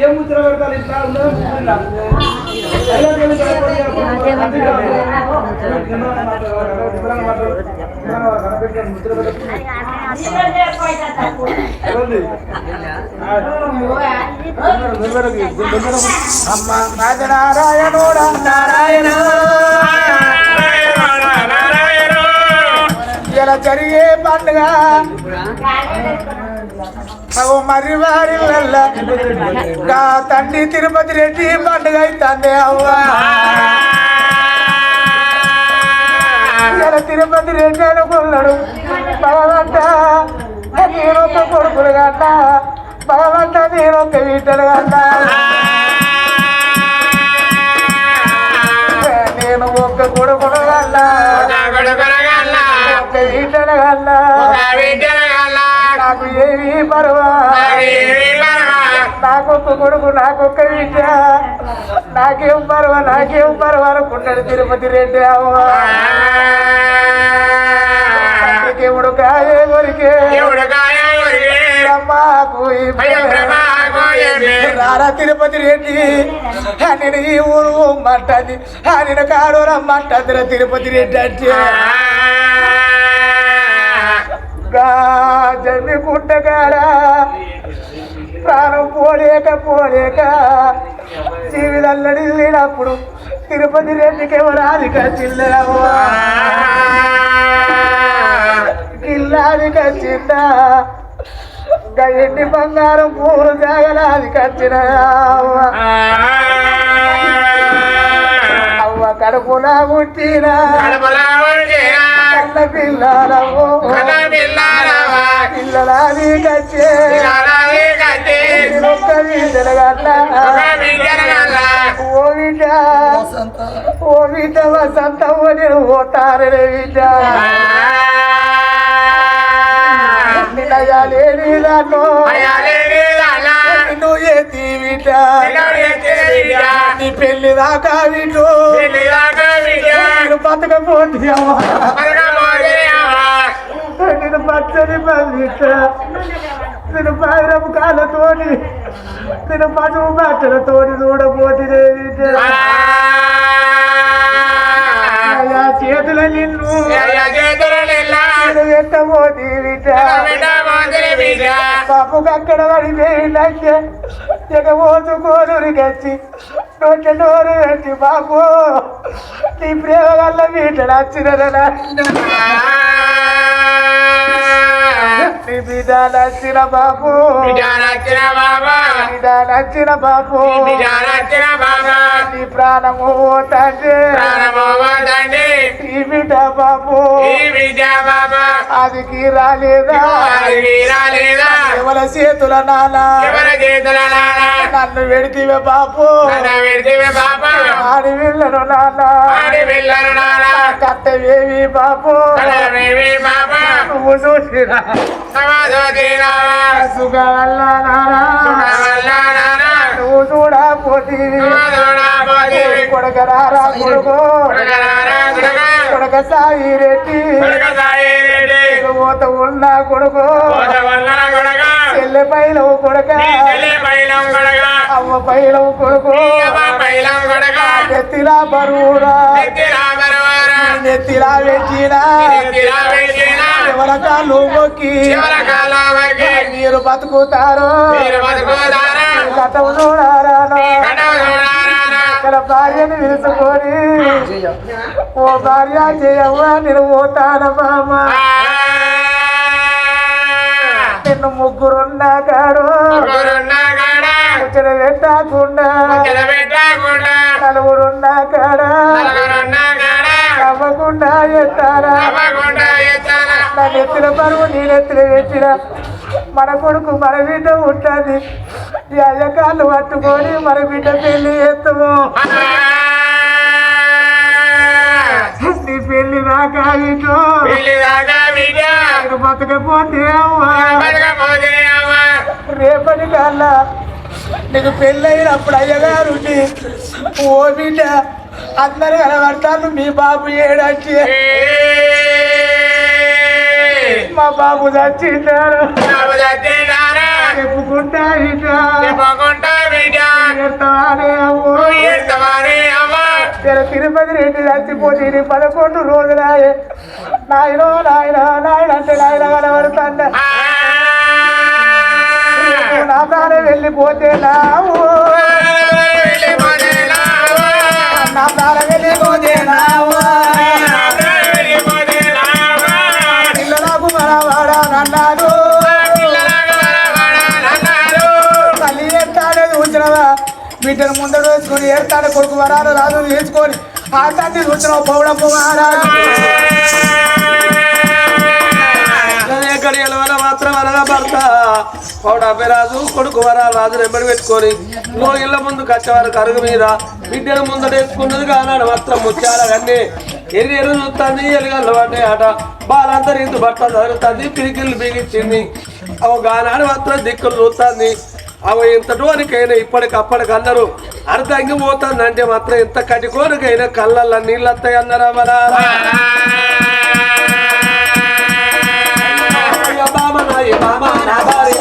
ఏం ముద్ర పెడతారు? ఇట్లా అమ్మ నారాయణోడ నారాయణ ఇలా జరిగే పండుగ. మర్రి వారి తండ్రి తిరుపతి రెడ్డి పండుగ అవుతుంది అవ్వా. తిరుపతి రెడ్డి అనుకున్నాడు. భగవంత నేను ఒక కొడుకులు కన్నా. భగవంత నేను ఒక వీటలు కన్నా. నేను ఒక కొడుకును కన్నా. పర్వా. నాకొక్క కొడుకు నాకొక్క విద్య నాకేం పర్వ నాకేం పర్వ అనుకున్నాడు తిరుపతి రెడ్డి అవ్వ. దేవుడు కాయే కొరికే రారా తిరుపతి రెడ్డి. నేను ఈ ఊరు మట్టది నేను కాడు రమ్మంటదిరా తిరుపతి రెడ్డి అంటే. జమ్మి కుట్టగాడా ప్రాణం పోలేక పోలేక జీవితల్లడి లేనప్పుడు తిరుపతి రెడ్డికి ఎవరాది కచ్చిల్లవా గిల్లాది కచ్చిందా ఇంకా ఎన్ని బంగారం పూలు జాగలాది కచ్చిన అవ్వ కడుపులా పుట్టిన. కన్న పిల్లలవో పిల్లలాది కచ్చే ఒక్క ఓ బిడ్డ ఓ బిడ్డ వసంతవ్వ నేను పోతారనే బిడ్డ నిన్నయాలేని దాన్నో నిన్ను ఏతి పెళ్ళి దాకా బిడ్డు బతకపోతే నేను పచ్చని పండిత నేను పాయిరపు కాళ్ళతోటి నేను చూడబోతినే బిడ్డ అయ్యా చేతుల నిన్ను బాబుకి అక్కడ పడిపోయిందంటే ఇక ఓటు కోనూరు కచ్చి నోట్ల నోరు పెట్టి బాబు నీ ప్రేమ వల్ల బిడ్డ నచ్చిన నీ బిడ్డ నచ్చిన బాబు. బిడ్డ నచ్చిన బాబు నీ ప్రాణము తండ్రి ఈ బిడ్డ బాబు. అదికి రాలేదా? ఎవల చేతుల నానా? నన్ను వెడితివే బాబు. ఆడి వెళ్ళను నాన్న కట్టవేవి బాబు. నువ్వు చూసిరా. సుగల్ల నానా. నువ్వు చూడపోతీవి కొడకరారా కొడుకు. కొడక. సాయి రెడ్డి. పోత ఉన్న కొడుకు. చెల్లె పైలవు కొడక. అవ్వ పైలవు కొడుకు. నెత్తిలా బరువురా. నెత్తిలా ఎవర కాళ్ళు మొక్కి మీరు బతుకుతారు. కథం చూడారా భార్యని పిలుచుకొని. ఓ భార్య చేయవ్వ నేను పోతాను మామ. నిన్ను ముగ్గురున్నా కాడు ముచ్చట పెట్టకుండా. నలుగురున్నా కాడ నవ్వకుండా ఎత్తారా? నా నెత్తిన బరువు నీ నెత్తిన పెట్టిన మన కొడుకు మన బిడ్డ ఉంటుంది. ఈ అయ్యకాళ్ళు పట్టుకొని మన బిడ్డ పెళ్ళి నీ పెళ్ళి దాకా బతకపోతే రేపటి కల్లా నీకు పెళ్ళైనప్పుడు అయ్యగారు ఓ బిడ్డ అందరు కనబడతాను మీ బాబు ఏడచ్చి మా బాబు చచ్చిందారు చెప్పుకుంటా తిరుపతి రెడ్డి చచ్చిపోతే పదకొండు రోజులాయే నాయనో నాయన నాయన అంటే నాయన కనబడుతాండ. నా వెళ్ళిపోతే నావు కొడుకు వరాలు రాజు వేసుకొని ఆ తండ్రి చూసినావు పౌడ పొగాడా కడియల మాత్రం అనగా భర్త పౌడాపై రాజు కొడుకు వరా రాజు నెమ్మడి పెట్టుకొని నువ్వు ఇళ్ళ ముందు కచ్చేవారు కరుగు మీద. బిడ్డల ముందట వేసుకున్నది కానాడు మాత్రం ముత్యాల కన్నీ ఎరి ఎరు చూస్తుంది ఎలుగల్లు పడ్డాయి ఆట. బాలంతా ఇంత బట్టలు జరుగుతుంది పిరికిళ్ళు బిగించింది ఒక గానాడు మాత్రం దిక్కులు చూస్తుంది అవి ఇంత టోనికైనా ఇప్పటికప్పటికి అన్నారు అర్థంగి పోతుందంటే మాత్రం ఇంత కటికోనికైనా కళ్ళల్లో నీళ్ళు వస్తాయి అన్నారా మరా. అయ్య బామ నాయ బామ నా భార్య.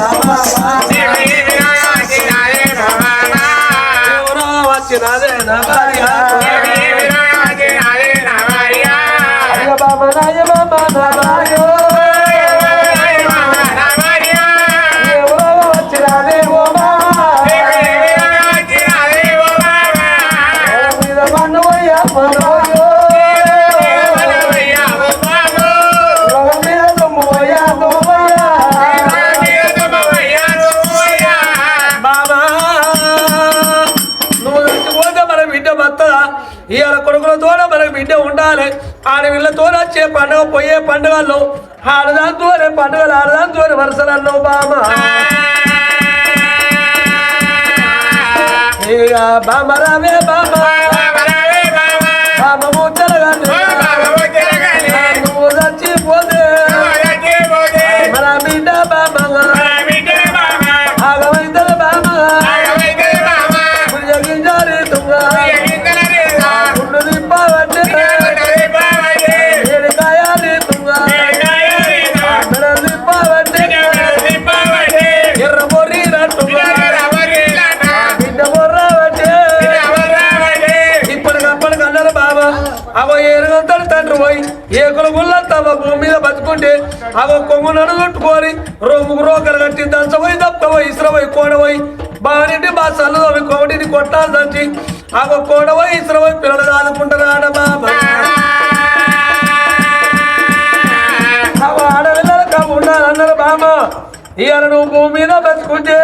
బాబా. వచ్చినారే పండుగలు ఆడదాంతోనే వరుసలల్లో బామా. ఇక బామ రావే బామ బామ. బాబా అవో ఏరుగంతలు తండ్రి పోయి ఏకుల గుళ్ళంతా భూమి మీద బతుకుంటే అవో కొమ్ము నడుగొట్టుకొని రొమ్ముకు రోకలు కట్టి దంచబోయి దప్పబోయి ఇసురబోయి కోడబోయి బాగానంటే బా చల్లదోవి కోటిని కొట్టాలి దంచి అవో కోడబోయి ఇసురబోయి పిల్లలు ఆదుకుంటారు ఆడ బాబా అవ ఆడపిల్లలు ఉండాలన్నారు బామ్మ ఇవాళ నువ్వు భూమి మీద బతుకుంటే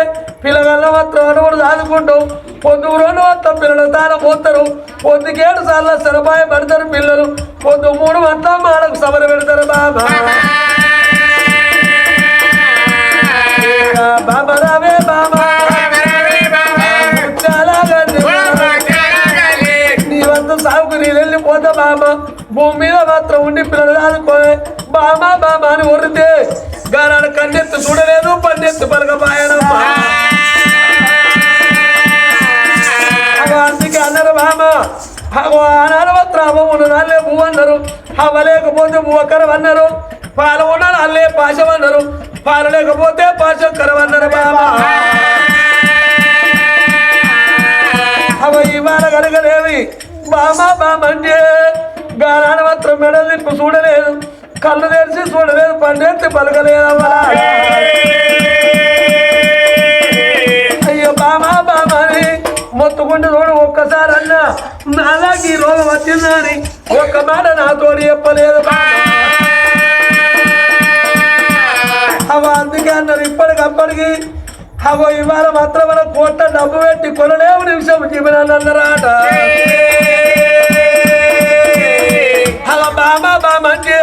పిల్లగల్ల మాత్రం అనుకుడు దాదుకుంటావు పొద్దు రెండు మొత్తం పిల్లలు తాన పోతారు పొద్దుకేడు సార్లు సరపాయ పడతారు పిల్లలు. పొద్దు మూడు మొత్తం మాలకు సబర పెడతారు బాబా. బాబా రావే బాబా. చాలా నీ వద్ద సాగుకు నేను వెళ్ళిపోతా బాబా. భూమి మీద మాత్రం ఉండి పిల్లలు ఆదుకోలే బామా బామా అని ఒరితే గానాడు కన్నెత్తు చూడలేదు పన్నెత్తు అగో అగో ఆనాడు ఉన్న నాళ్ళే పువ్వు అన్నారు హవ లేకపోతే పువ్వకరం అన్నారు పాలు ఉన్న నాళ్ళే పాశం అన్నారు పాలు లేకపోతే పాశం కరం అన్నారు బాబా. అవ ఇవాళ కలగలేవి బామా బామంటే గానాన మాత్రం మెడ తిప్పు చూడలేదు. కళ్ళు తెరిచి చూడలేదు పండెత్తి పలకలేదమ్మా మొత్తుకుంటే చూడు ఒక్కసారి అన్నా. అలాగే ఈ రోగం వచ్చిందని. ఒక్క మాట నాతోడు చెప్పలేదు అవ అందుకే అన్నారు ఇప్పటికప్పటికి అవో ఇవాళ మాత్రం మన కోట్ల డబ్బు పెట్టి కొనలేము నిమిషం జీవనాన్ని అన్నారాట. అలా బామా బామ అంటే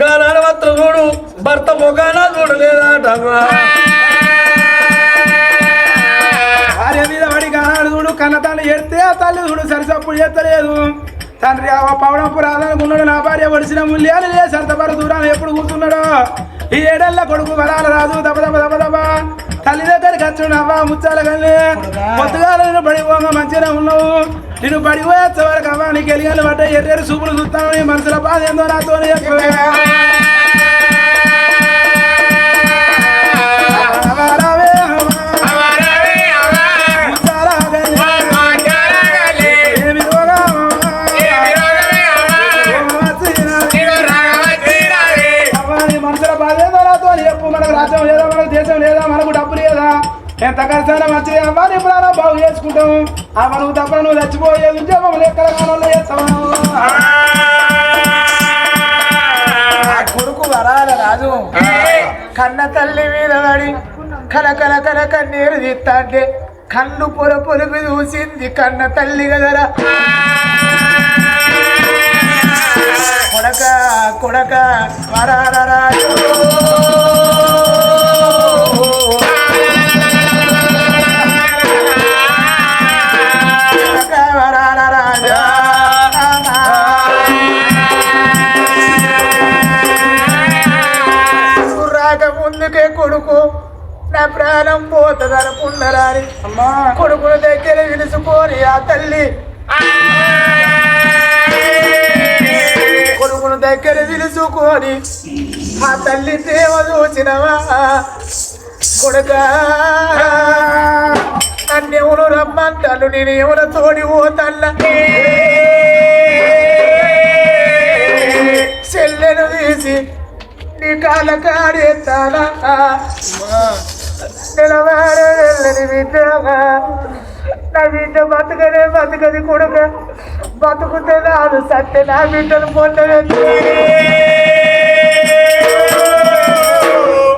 గానాడ చూడు భర్త మొగానా చూడలేదాట పడి చూడు కన్న తల్లి ఎడితే ఆ తల్లి చూడు సరిసప్పుడు చేస్తలేదు తండ్రి ఆ పవడంపు రాదనుకున్నాడు నా భార్య ఒడిసిన ముల్యాలు లే సరతపర దూరాలు ఎప్పుడు కూర్చున్నాడు. ఈ ఏడల్ల కొడుకు వరాలు రాదు దబ దబ దబ దబ. తల్లి దగ్గరికి వచ్చి అవ్వ ముచ్చాల కానీ పొద్దుగా నేను పడిపోగా మంచిగా ఉన్నావు. నేను బడి వరకు అవ్వ నీకు ఎలిగలు పడ్డ ఎర్రెరు చూపులు చూస్తాను నీ మనసులో బాధ ఏందో నాతో మనకు తప్ప నువ్వు చచ్చిపోయేది ఉద్యోగం ఎక్కడ కాలంలో చేస్తావు? కొడుకు వరాల రాజు. కన్న తల్లి మీద పడి కల కల కల కన్నీరు తీస్తా అంటే కళ్ళు పొల పొలిపి చూసింది కన్న తల్లి కదరా. కొడక కొడక వరాల రాజు. ప్రాణం పోతుంది అనుకున్నారని అమ్మా. కొడుకుల దగ్గర విలుసుకొని ఆ తల్లి. కొడుకును దగ్గర విలుసుకొని ఆ తల్లి దేవ చూసినవా? కొడుక నన్ను ఎవరు రమ్మంటాను నేను ఎవరు తోడి పోతల్ల చెల్లెను తీసి నీ కాళ్ళ కాడేస్తానా నిలవాడే వెళ్ళని బిడ్డగా నా బిడ్డ బతకనే బతకది కొడుక బతుకుతే నాదు సత్య నా బిడ్డను పొందలేదు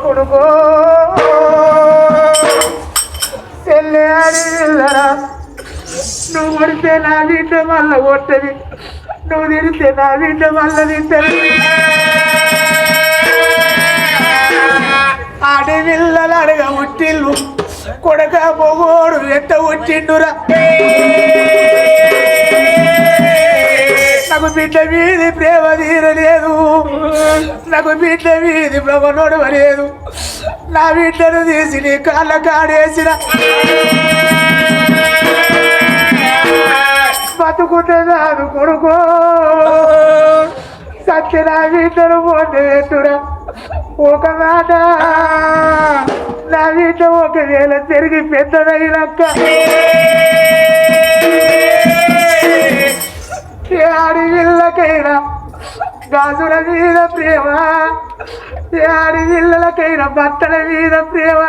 కొడుకో చెల్లె అని వెళ్ళరా నువ్వు కొడితే నా బిడ్డ మళ్ళా కొట్టది నువ్వు తిరిగితే నా బిడ్డ మళ్ళా తింటది అడవిల్లలు అడగ ఉట్టిల్లు కొడక మొగోడు ఎంత ఉట్టిండురా నాకు బిడ్డ మీది ప్రేమ తీరలేదు. నాకు బిడ్డ మీది భ్రమ నడవలేదు. నా బిడ్డను తీసి నీ కాళ్ళ కాడేసిన. బతుకుంటున్నాను కొడుకో. సత్య నా బిడ్డను పోటేట్టురా ఒక మాట నా బిడ్డ ఒకవేళ తిరిగి పెద్దదైనాక ఏ ఆడివిల్లకైనా గాజుల మీద ప్రేమ ఏ ఆడివిల్లకైనా బట్టల మీద ప్రేమ.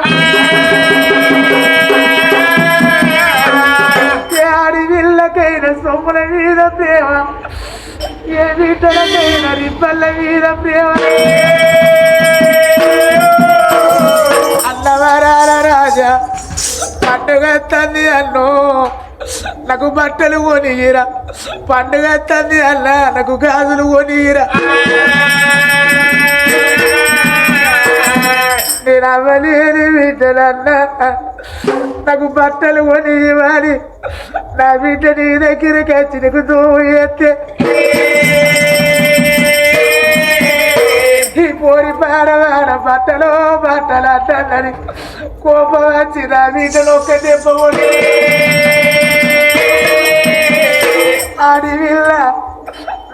ఏ ఆడివిల్లకైనా సొమ్ముల మీద ప్రేమ ఏ బిడ్డలకైనా రిబ్బల మీద ప్రేమ. పండుగ అన్నో. అన్ను నాకు బట్టలు కొనియరా పండుగ వస్తుంది అన్న. నాకు గాజులు కొనియరా నేను అవ్వలేని బిడ్డలన్న నాకు బట్టలు కొని ఇవ్వాలి నా బిడ్డ నీ దగ్గరికి వచ్చి నీకు దూవు ఈ పోరి పాడవాడ బట్టలో బట్టలు అంటానని కోపం వచ్చి నా బిడ్డలు ఒక్క దెబ్బ ఆడి విల్ల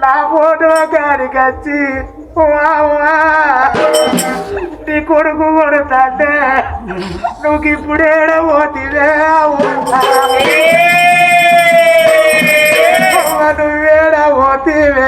నా ఫోటో గారికి వచ్చి నీ కొడుకు కొడుతాంటే నువ్వు ఇప్పుడేడ పోతివే నువ్వేడ పోతివే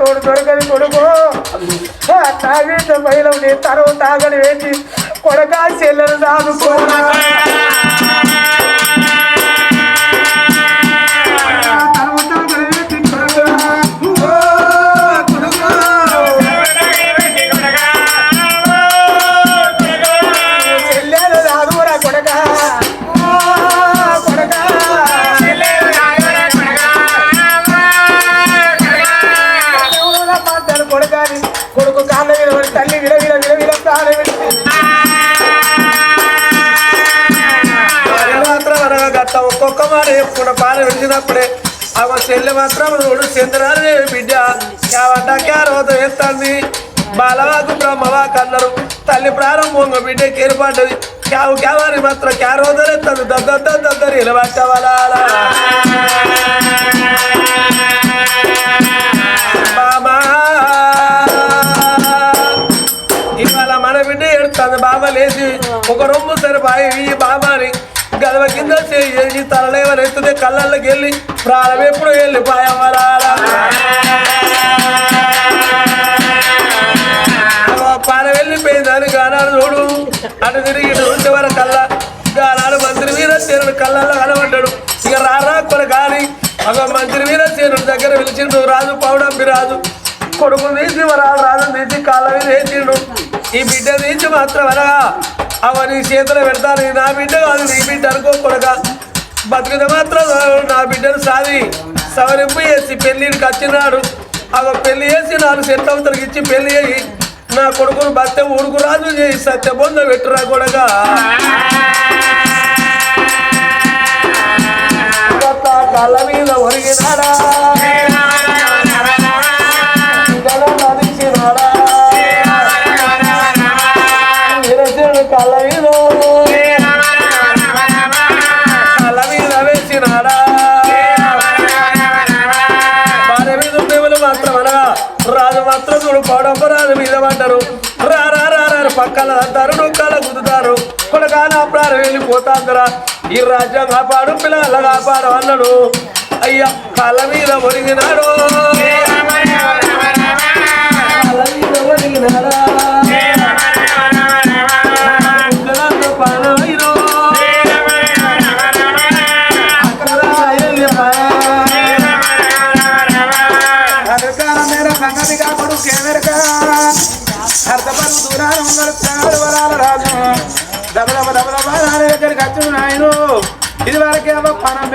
తోడు దొరకని కొడుకు. నా వీట బయలు నీ తరవు తాగని వేసి కొడకా చెల్లెలు దాదుకోనా ఒక్కొక్క మాట చెప్పుకున్న పాలు విడిచినప్పుడే. ఆమె చెల్లె మాత్రం రోడ్డు చంద్రాలు బిడ్డ. క్యావంట క్యారోత వేస్తుంది బాలవాకు బ్రహ్మవాకు అన్నారు తల్లి ప్రారంభంగా బిడ్డ కేరుపడ్డది క్యావు క్యావారి మాత్రం క్యారోదరెత్తదు దద్ద దద్దరి ఇలబట్టవలా బామా. ఇవాళ మన బిడ్డ ఎడుతుంది బాబా లేచి ఒక రొమ్ము సరిపాయి బాబా బాబాని గదవ కింద చేసి తలలేవని ఎత్తుతే కళ్ళల్లోకి వెళ్ళి ప్రాణం ఎప్పుడు వెళ్ళిపోయావాలా పాన వెళ్ళిపోయిందని గానాలు చూడు. అటు తిరిగి ఇటు ఉంటే వరకు కల్లా గానాలు మంత్రి వీరసేనుడు కళ్ళల్లో కనబడ్డాడు. ఇక రారా కొన కానీ ఒక మంత్రి వీరసేనుడు దగ్గర పిలిచిండు రాజు పౌడంబి రాజు. కొడుకు తీసి వరాలు రాజు తీసి కాళ్ళ మీద వేసిండు. ఈ బిడ్డ తీసి మాత్రం అనగా అవ నీ చేతిలో పెడతాను నా బిడ్డ కాదు నీ బిడ్డ అనుకో కొడక. బతికితే మాత్రం నా బిడ్డను సాది. సవరింపు చేసి పెళ్ళికి వచ్చినాడు. అవ పెళ్ళి చేసి నాలుగు సెట్ అవతలకి ఇచ్చి పెళ్ళి చేయి. నా కొడుకును భర్త ఊడుకు రాజు చేయి సత్య బొంద పెట్టురా కొడగా కొత్త కళ్ళ మీద ఒరిగినాడా? వీరసేనుడు కళ్ళ వేసినాడా? భార్య మీద ఉండేవాళ్ళు మాత్రం అనగా రాజు మాత్రం చూడు పౌడప్ప రాజు మీద పడ్డారు. రా రా రా పక్కల అంటారు నొక్కల గుద్దుతారు. కొడకాన అప్పుడు వెళ్ళిపోతాందిరా. ఈ రాజ్యం కాపాడు పిల్లల కాపాడు అన్నాడు. అయ్యా కళ్ళ మీద ఒరిగినాడు. కళ్ళ మీద ఒరిగినాడా? కేమెరక అర్థపరు ఉన్నాడు ప్రాణాలు వరాల రాజు. దబదబ దబదబ రాని దగ్గరికి వచ్చి నాయను ఇది వరకే అవ్వ పనం